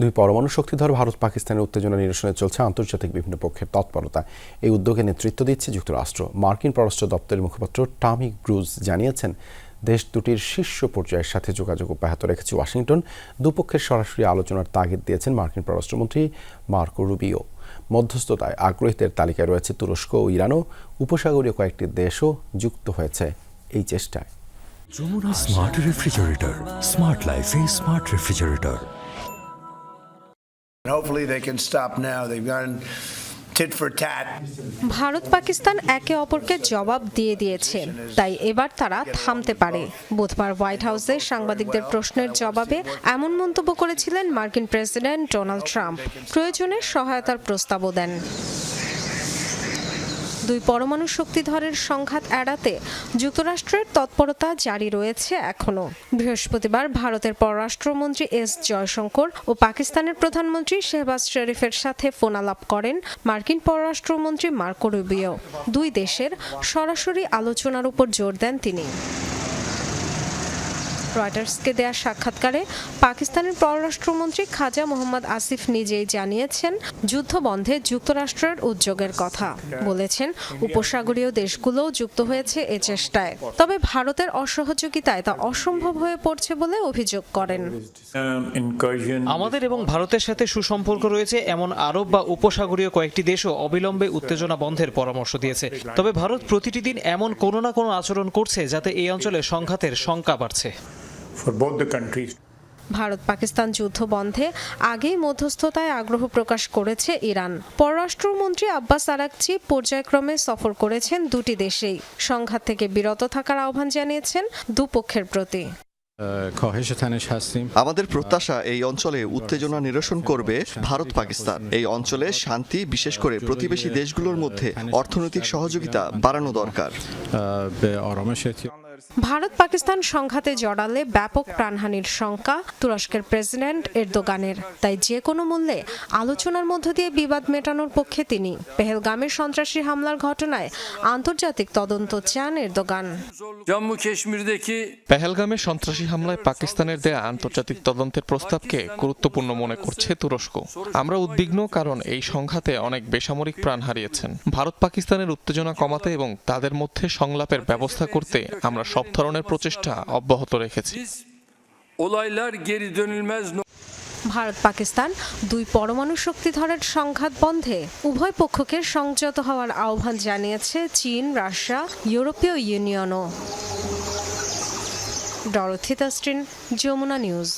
দুই পরমাণু শক্তিধর ভারত পাকিস্তানের উত্তেজনা নিরসনে চলছে আন্তর্জাতিক বিভিন্ন পক্ষের তৎপরতা। এই উদ্যোগে নেতৃত্ব দিচ্ছে যুক্তরাষ্ট্র। মার্কিন পররাষ্ট্র দপ্তরের মুখপাত্র টামি গ্রুজ জানিয়েছেন, দেশ দুটির শীর্ষ পর্যায়ের সাথে যোগাযোগ অব্যাহত রেখেছে ওয়াশিংটন। দুপক্ষের সরাসরি আলোচনার তাগিদ দিয়েছেন মার্কিন পররাষ্ট্রমন্ত্রী মার্কো রুবিও। মধ্যস্থতায় আগ্রহীদের তালিকায় রয়েছে তুরস্ক ও ইরানও। উপসাগরীয় কয়েকটি দেশও যুক্ত হয়েছে এই চেষ্টায়। যমুনা স্মার্ট রেফ্রিজারেটর, স্মার্ট লাইফে smart refrigerator. Hopefully they can stop now. They've gone. Bharat Pakistan একে অপরকে জবাব দিয়ে দিয়েছে তাই এবার তারা থামতে পারে বুধবার হোয়াইট হাউসে সাংবাদিকদের প্রশ্নের জবাবে এমন মন্তব্য করেছিলেন মার্কিন প্রেসিডেন্ট ডোনাল্ড ট্রাম্প প্রয়োজনে সহায়তার প্রস্তাবও দেন দুই পরমাণু শক্তিধরের সংঘাত এড়াতে যুক্তরাষ্ট্রের তৎপরতা জারি রয়েছে এখনও বৃহস্পতিবার ভারতের পররাষ্ট্রমন্ত্রী এস জয়শঙ্কর ও পাকিস্তানের প্রধানমন্ত্রী শেহবাজ শরীফের সাথে ফোনালাপ করেন মার্কিন পররাষ্ট্রমন্ত্রী মার্কো রুবিও। দুই দেশের সরাসরি আলোচনার উপর জোর দেন তিনি। রয়টার্সকে দেয়া সাক্ষাৎকারে পাকিস্তানের পররাষ্ট্রমন্ত্রী খাজা মোহাম্মদ আসিফ নিজেই জানিয়েছেন, যুদ্ধ বন্ধে যুক্তরাষ্ট্রের উদ্যোগের কথা। বলেছেন, উপসাগরীয় দেশগুলোও যুক্ত হয়েছে এ চেষ্টায়। তবে ভারতের অসহযোগিতায় তা অসম্ভব হয়ে পড়ছে বলে অভিযোগ করেন। আমাদের এবং ভারতের সাথে সুসম্পর্ক রয়েছে এমন আরব বা উপসাগরীয় কয়েকটি দেশও অবিলম্বে উত্তেজনা বন্ধের পরামর্শ দিয়েছে। তবে ভারত প্রতিটি দিন এমন কোনো না কোনো আচরণ করছে যাতে এই অঞ্চলে সংঘাতের শঙ্কা বাড়ছে। ভারত পাকিস্তান যুদ্ধ বন্ধে আগেই মধ্যস্থতায় আগ্রহ প্রকাশ করেছে ইরান। পররাষ্ট্রমন্ত্রী আব্বাস আরাকচি পর্যায়ক্রমে সফর করেছেন দুটি দেশেই। সংঘাত থেকে বিরত থাকার আহ্বান জানিয়েছেন দুপক্ষের প্রতি। আমাদের প্রত্যাশা এই অঞ্চলে উত্তেজনা নিরসন করবে ভারত পাকিস্তান। এই অঞ্চলে শান্তি বিশেষ করে প্রতিবেশী দেশগুলোর মধ্যে অর্থনৈতিক সহযোগিতা বাড়ানো দরকার। ভারত পাকিস্তান সংঘাতে জড়ালে ব্যাপক প্রাণহানির শঙ্কা তুরস্কের প্রেসিডেন্ট এরদোগানের। তাই যে কোনো মূল্যে আলোচনার মধ্য দিয়ে বিবাদ মেটানোর পক্ষে তিনি পেহেলগামের সন্ত্রাসী হামলার ঘটনায় আন্তর্জাতিক তদন্ত চান এরদোগান। পেহেলগামের সন্ত্রাসী হামলায় পাকিস্তানের দেয়া আন্তর্জাতিক তদন্তের প্রস্তাবকে গুরুত্বপূর্ণ মনে করছে তুরস্ক। আমরা উদ্বিগ্ন কারণ এই সংঘাতে অনেক বেসামরিক প্রাণ হারিয়েছেন। ভারত পাকিস্তানের উত্তেজনা কমাতে এবং তাদের মধ্যে সংলাপের ব্যবস্থা করতে আমরা সব ধরনের প্রচেষ্টা অব্যাহত রেখেছি। ভারত পাকিস্তান দুই পরমাণু শক্তিধরের সংঘাত বন্ধে উভয় পক্ষকে সংযত হওয়ার আহ্বান জানিয়েছে চীন, রাশিয়া, ইউরোপীয় ইউনিয়নও। ডরথি তাস্টিন, যমুনা নিউজ।